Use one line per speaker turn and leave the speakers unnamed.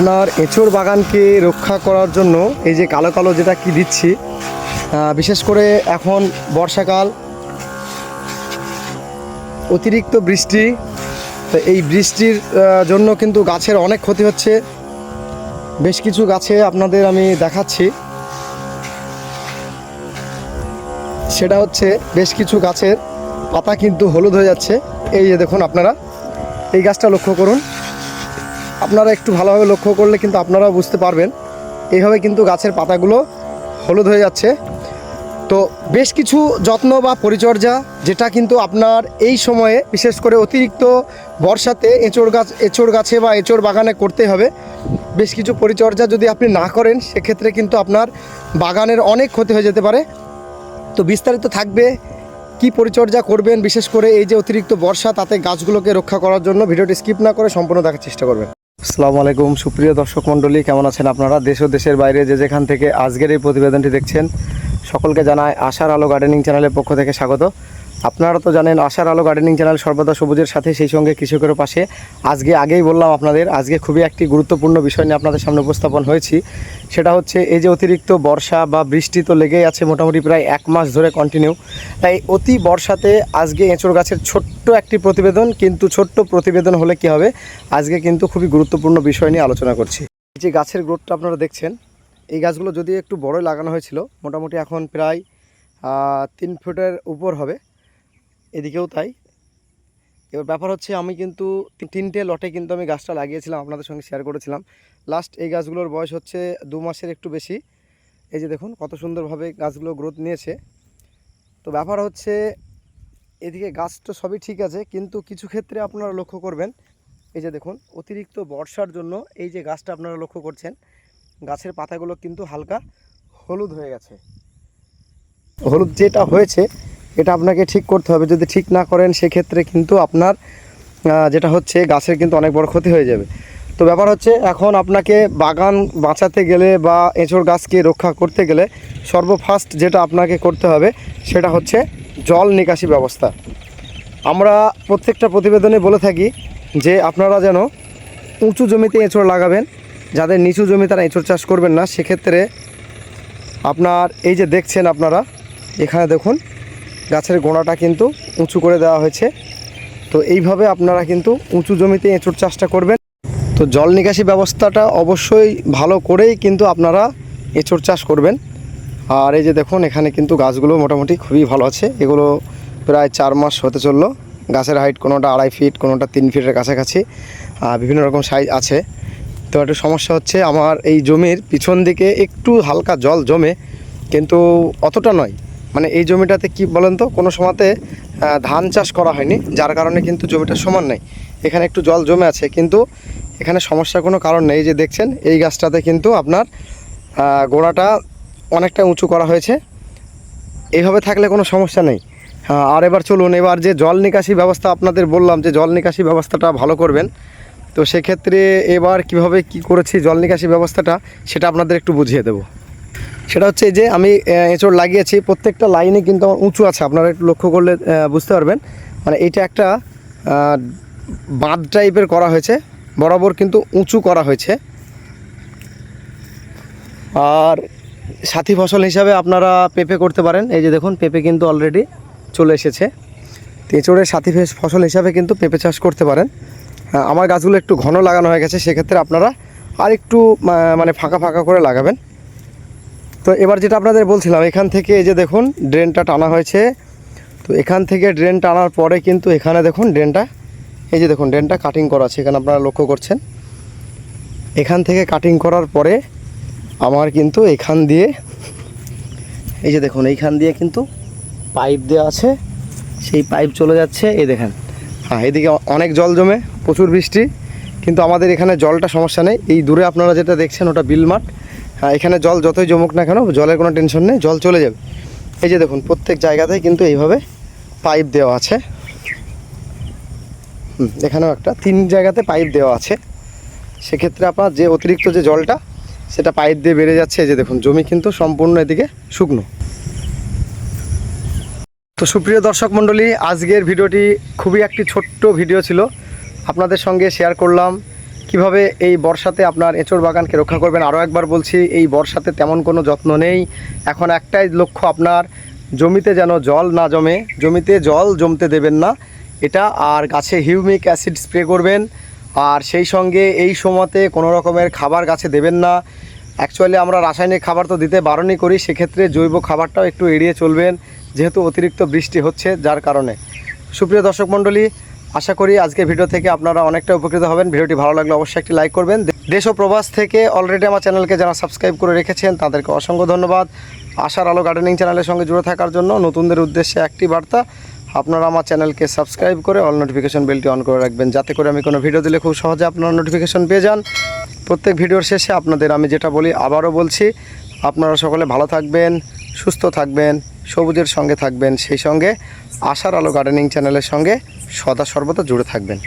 আপনার এঁচোড় বাগানকে রক্ষা করার জন্য এই যে কালো কালো যেটা কি দিচ্ছি বিশেষ করে এখন বর্ষাকাল, অতিরিক্ত বৃষ্টি, তো এই বৃষ্টির জন্য কিন্তু গাছের অনেক ক্ষতি হচ্ছে। বেশ কিছু গাছে আপনাদের আমি দেখাচ্ছি। সেটা হচ্ছে বেশ কিছু গাছের পাতা কিন্তু হলুদ হয়ে যাচ্ছে। এই যে দেখুন আপনারা, এই গাছটা লক্ষ্য করুন। আপনারা একটু ভালোভাবে লক্ষ্য করলে কিন্তু আপনারাও বুঝতে পারবেন। এইভাবে কিন্তু গাছের পাতাগুলো হলুদ হয়ে যাচ্ছে। তো বেশ কিছু যত্ন বা পরিচর্যা যেটা কিন্তু আপনার এই সময়ে, বিশেষ করে অতিরিক্ত বর্ষাতে এঁচড় গাছ, এঁচড় গাছে বা এঁচড় বাগানে করতে হবে। বেশ কিছু পরিচর্যা যদি আপনি না করেন, সেক্ষেত্রে কিন্তু আপনার বাগানের অনেক ক্ষতি হয়ে যেতে পারে। তো বিস্তারিত থাকবে কি পরিচর্যা করবেন, বিশেষ করে এই যে অতিরিক্ত বর্ষা, তাতে গাছগুলোকে রক্ষা করার জন্য ভিডিওটি স্কিপ না করে সম্পূর্ণ দেখার চেষ্টা করবেন। আসসালামু আলাইকুম। সুপ্রিয় দর্শক মণ্ডলী, কেমন আছেন আপনারা? দেশ ও দেশের বাইরে যে যেখান থেকে আজকের এই প্রতিবেদনটি দেখছেন, সকলকে জানায় আশার আলো গার্ডেনিং চ্যানেলের পক্ষ থেকে স্বাগত। আপনারা তো জানেন আশার আলো গার্ডেনিং চ্যানেল সর্বদা সবুজের সাথে, সেই সঙ্গে কৃষকের পাশে। আজকে আগেই বললাম আপনাদের, আজকে খুবই একটি গুরুত্বপূর্ণ বিষয় নিয়ে আপনাদের সামনে উপস্থাপন হয়েছি। সেটা হচ্ছে, এই যে অতিরিক্ত বর্ষা বা বৃষ্টি তো লেগেই আছে মোটামুটি প্রায় এক মাস ধরে কন্টিনিউ তাই অতি বর্ষাতে আজকে এঁচড় গাছের ছোট্ট একটি প্রতিবেদন, কিন্তু ছোট্ট প্রতিবেদন হলে কি হবে? আজকে কিন্তু খুবই গুরুত্বপূর্ণ বিষয় নিয়ে আলোচনা করছি। এই যে গাছের গ্রোথটা আপনারা দেখছেন, এই গাছগুলো যদি একটু বড়ই লাগানো হয়েছিল, মোটামুটি এখন প্রায় তিন ফুটের উপর হবে। এদিকেও তাই। এবার ব্যাপার হচ্ছে আমি কিন্তু তিনটে লটে কিন্তু আমি গাছটা লাগিয়েছিলাম, আপনাদের সঙ্গে শেয়ার করেছিলাম। লাস্ট এই গাছগুলোর বয়স হচ্ছে দু মাসের একটু বেশি। এই যে দেখুন, কত সুন্দরভাবে গাছগুলো গ্রোথ নিয়েছে। তো ব্যাপার হচ্ছে এদিকে গাছ তো সবই ঠিক আছে, কিন্তু কিছু ক্ষেত্রে আপনারা লক্ষ্য করবেন, এই যে দেখুন, অতিরিক্ত বর্ষার জন্য এই যে গাছটা আপনারা লক্ষ্য করছেন, গাছের পাতাগুলো কিন্তু হালকা হলুদ হয়ে গেছে। হলুদ যেটা হয়েছে এটা আপনাকে ঠিক করতে হবে। যদি ঠিক না করেন, সেক্ষেত্রে কিন্তু আপনার যেটা হচ্ছে গাছের কিন্তু অনেক বড় ক্ষতি হয়ে যাবে। তো ব্যাপার হচ্ছে, এখন আপনাকে বাগান বাঁচাতে গেলে বা এঁচড় গাছকে রক্ষা করতে গেলে সর্বফার্স্ট যেটা আপনাকে করতে হবে, সেটা হচ্ছে জল নিকাশি ব্যবস্থা। আমরা প্রত্যেকটা প্রতিবেদনে বলে থাকি যে, আপনারা যেন উঁচু জমিতে এঁচড় লাগাবেন, যাদের নিচু জমি তারা এঁচড় চাষ করবেন না, সেক্ষেত্রে আপনার, এই যে দেখছেন আপনারা, এখানে দেখুন গাছের গোড়াটা কিন্তু উঁচু করে দেওয়া হয়েছে। তো এইভাবে আপনারা কিন্তু উঁচু জমিতে এঁচড় চাষটা করবেন। তো জল নিকাশি ব্যবস্থাটা অবশ্যই ভালো করেই কিন্তু আপনারা এঁচড় চাষ করবেন। আর এই যে দেখুন, এখানে কিন্তু গাছগুলো মোটামুটি খুবই ভালো আছে। এগুলো প্রায় চার মাস হতে চলল। গাছের হাইট কোনোটা আড়াই ফিট, কোনোটা তিন ফিটের কাছাকাছি আর বিভিন্ন রকম সাইজ আছে। তো একটা সমস্যা হচ্ছে, আমার এই জমির পিছন দিকে একটু হালকা জল জমে, কিন্তু অতটা নয়। মানে এই জমিটাতে কি বলেন তো, কোনো সময়তে ধান চাষ করা হয়নি, যার কারণে কিন্তু জমিটা সমান নেই। এখানে একটু জল জমে আছে, কিন্তু এখানে সমস্যার কোনো কারণ নেই। যে দেখছেন, এই গাছটাতে কিন্তু আপনার গোড়াটা অনেকটা উঁচু করা হয়েছে। এইভাবে থাকলে কোনো সমস্যা নেই। আর এবার চলুন, এবার যে জল নিকাশি ব্যবস্থা আপনাদের বললাম যে জল নিকাশি ব্যবস্থাটা ভালো করবেন, তো সেক্ষেত্রে এবার কীভাবে কি করেছি জল নিকাশি ব্যবস্থাটা, সেটা আপনাদের একটু বুঝিয়ে দেবো। সেটা হচ্ছে যে আমি এঁচড় লাগিয়েছি, প্রত্যেকটা লাইনে কিন্তু আমার উঁচু আছে, আপনারা একটু লক্ষ্য করলে বুঝতে পারবেন। মানে এটা একটা বাঁধ টাইপের করা হয়েছে, বরাবর কিন্তু উঁচু করা হয়েছে। আর সাথী ফসল হিসাবে আপনারা পেঁপে করতে পারেন, এই যে দেখুন, পেঁপে কিন্তু অলরেডি চলে এসেছে। এঁচড়ের সাথী ফেস- ফসল হিসাবে কিন্তু পেঁপে চাষ করতে পারেন। আমার গাছগুলো একটু ঘন লাগানো হয়ে গেছে, সেক্ষেত্রে আপনারা আর একটু মানে ফাঁকা ফাঁকা করে লাগাবেন। তো এবার যেটা আপনাদের বলছিলাম, এখান থেকে এই যে দেখুন, ড্রেনটা টানা হয়েছে। তো এখান থেকে ড্রেন টানার পরে কিন্তু এখানে দেখুন, ড্রেনটা, এই যে দেখুন, ড্রেনটা কাটিং করা আছে, এখানে আপনারা লক্ষ্য করছেন। এখান থেকে কাটিং করার পরে আমার কিন্তু এখান দিয়ে, এই যে দেখুন, এইখান দিয়ে কিন্তু পাইপ দেওয়া আছে। সেই পাইপ চলে যাচ্ছে, এই দেখেন। হ্যাঁ এদিকে অনেক জল জমে, প্রচুর বৃষ্টি, কিন্তু আমাদের এখানে জলটা সমস্যা নেই। এই দূরে আপনারা যেটা দেখছেন, ওটা বিল মাঠ। হ্যাঁ এখানে জল যতই জমুক না কেন জলের কোনো টেনশন নেই জল চলে যাবে। এই যে দেখুন প্রত্যেক জায়গাতেই কিন্তু এইভাবে পাইপ দেওয়া আছে। হুম, এখানেও একটা তিন জায়গাতে পাইপ দেওয়া আছে। সেক্ষেত্রে আপনার যে অতিরিক্ত যে জলটা সেটা পাইপ দিয়ে বেড়ে যাচ্ছে। এই যে দেখুন জমি কিন্তু সম্পূর্ণ এদিকে শুকনো। তো সুপ্রিয় দর্শক মণ্ডলী আজকের ভিডিওটি খুবই একটি ছোট্ট ভিডিও ছিল। আপনাদের সঙ্গে শেয়ার করলাম। কীভাবে এই বর্ষাতে আপনার এঁচড় বাগানকে রক্ষা করবেন? আরও একবার বলছি, এই বর্ষাতে তেমন কোনো যত্ন নেই। এখন একটাই লক্ষ্য, আপনার জমিতে যেন জল না জমে, জমিতে জল জমতে দেবেন না। এটা আর গাছে হিউমিক অ্যাসিড স্প্রে করবেন। আর সেই সঙ্গে এই সময়তে কোনো রকমের খাবার গাছে দেবেন না। অ্যাকচুয়ালি আমরা রাসায়নিক খাবার তো দিতে বারণই করি, সেক্ষেত্রে জৈব খাবারটাও একটু এড়িয়ে চলবেন, যেহেতু অতিরিক্ত বৃষ্টি হচ্ছে, যার কারণে। সুপ্রিয় দর্শক মণ্ডলী আশা করি আজকে ভিডিও থেকে আপনারা অনেকটা উপকৃত হবেন। ভিডিওটি ভালো লাগলে অবশ্যই একটি লাইক করবেন। দেশ ও প্রবাস থেকে অলরেডি আমার চ্যানেলকে যারা সাবস্ক্রাইব করে রেখেছেন, তাদেরকে অসংখ্য ধন্যবাদ। আশার আলো গার্ডেনিং চ্যানেলের সঙ্গে জুড়ে থাকার জন্য নতুনদের উদ্দেশ্যে একটি বার্তা, আপনারা আমার চ্যানেলকে সাবস্ক্রাইব করে অল নোটিফিকেশন বেলটি অন করে রাখবেন। যাতে করে আমি কোনো ভিডিও দিলে খুব সহজে আপনারা নোটিফিকেশন পেয়ে যান। প্রত্যেক ভিডিওর শেষে আপনাদের আমি যেটা বলি, আবারও বলছি, আপনারা সকলে ভালো থাকবেন, সুস্থ থাকবেন, সবুজের সঙ্গে থাকবেন। সেই সঙ্গে আশার আলো গার্ডেনিং চ্যানেলের সঙ্গে সদা সর্বদা জুড়ে থাকবেন।